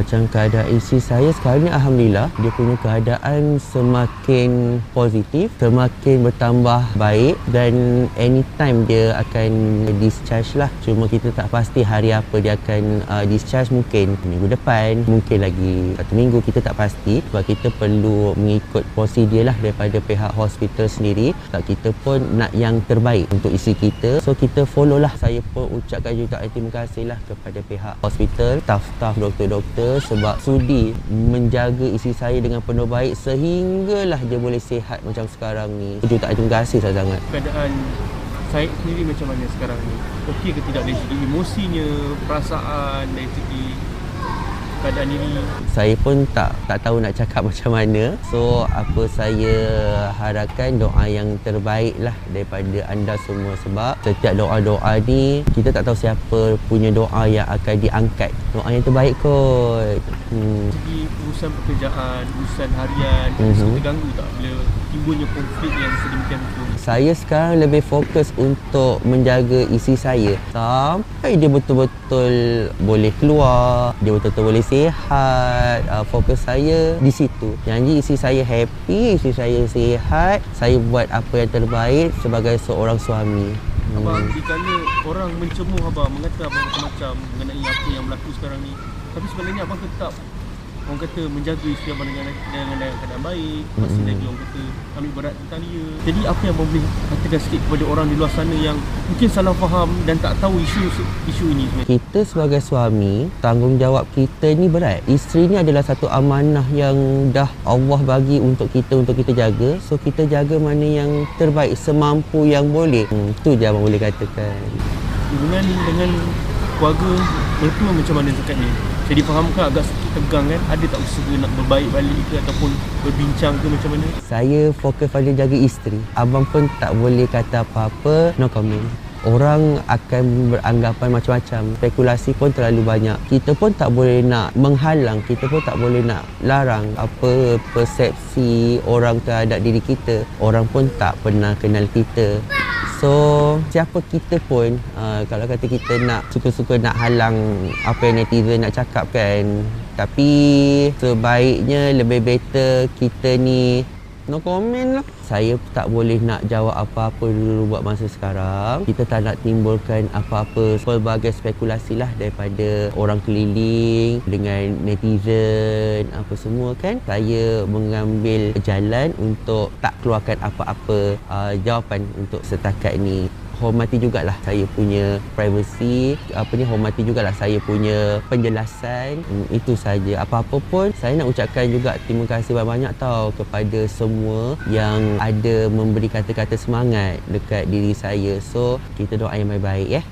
Macam keadaan isteri saya sekarang ni Alhamdulillah Dia punya keadaan semakin positif Semakin bertambah baik Dan anytime dia akan discharge lah. Cuma kita tak pasti hari apa dia akan uh, discharge. Mungkin minggu depan Mungkin lagi satu minggu kita tak pasti. Sebab kita perlu mengikut prosedur lah Daripada pihak hospital sendiri. Sebab kita pun nak yang terbaik untuk isteri kita. So kita follow lah. Saya pun ucapkan juga terima kasih lah kepada pihak hospital Staff-staff doktor-doktor sebab sudi menjaga isteri saya dengan penuh baik sehinggalah dia boleh sihat macam sekarang ni. Ucapkan terima kasih sangat. keadaan saya sendiri macam mana sekarang ni okey ke tidak dari segi emosinya perasaan dari segi keadaan ini Saya pun tak tak tahu nak cakap macam mana. So apa saya harapkan doa yang terbaik lah daripada anda semua sebab setiap doa-doa ni kita tak tahu siapa punya doa yang akan diangkat. Doa yang terbaik kot. Hmm. segi urusan pekerjaan urusan harian Mhm. mm-hmm. terganggu tak bila timbulnya konflik yang sedemikian itu Saya sekarang lebih fokus untuk menjaga isi saya sampai dia betul-betul boleh keluar, dia betul-betul boleh sihat. Uh, fokus saya di situ. Janji isi saya happy, isi saya sihat, saya buat apa yang terbaik sebagai seorang suami. Abang dikala orang mencemooh abang mengata abang macam-macam mengenai apa yang berlaku sekarang ni tapi sebenarnya abang tetap orang kata menjaga isteri abang dengan dengan, dengan keadaan baik masih lagi orang kata ambil berat tentang dia jadi apa yang abang boleh katakan sikit kepada orang di luar sana yang mungkin salah faham dan tak tahu isu isu ini sebenarnya Kita sebagai suami, tanggungjawab kita ni berat. Isteri ni adalah satu amanah yang dah Allah bagi untuk kita untuk kita jaga. So kita jaga mana yang terbaik semampu yang boleh. Hmm, tu je abang boleh katakan. hubungan dengan keluarga mertua macam mana dekat ni saya difahamkan agak sikit tegang kan ada tak usaha nak berbaik balik ke ataupun berbincang ke macam mana Saya fokus pada jaga isteri. Abang pun tak boleh kata apa-apa, no comment. Orang akan beranggapan macam-macam. Spekulasi pun terlalu banyak. Kita pun tak boleh nak menghalang, kita pun tak boleh nak larang apa persepsi orang terhadap diri kita. Orang pun tak pernah kenal kita. So, siapa kita pun uh, kalau kata kita nak suka-suka nak halang apa yang netizen nak cakap kan. Tapi sebaiknya lebih better kita ni no comment lah. Saya tak boleh nak jawab apa-apa dulu buat masa sekarang. Kita tak nak timbulkan apa-apa pelbagai spekulasi lah daripada orang keliling dengan netizen apa semua kan. Saya mengambil jalan untuk tak keluarkan apa-apa uh, jawapan untuk setakat ni hormati jugalah saya punya privacy apa ni hormati jugalah saya punya penjelasan. Hmm, itu saja. Apa-apa pun saya nak ucapkan juga terima kasih banyak-banyak tau kepada semua yang ada memberi kata-kata semangat dekat diri saya. So kita doa yang baik-baik ya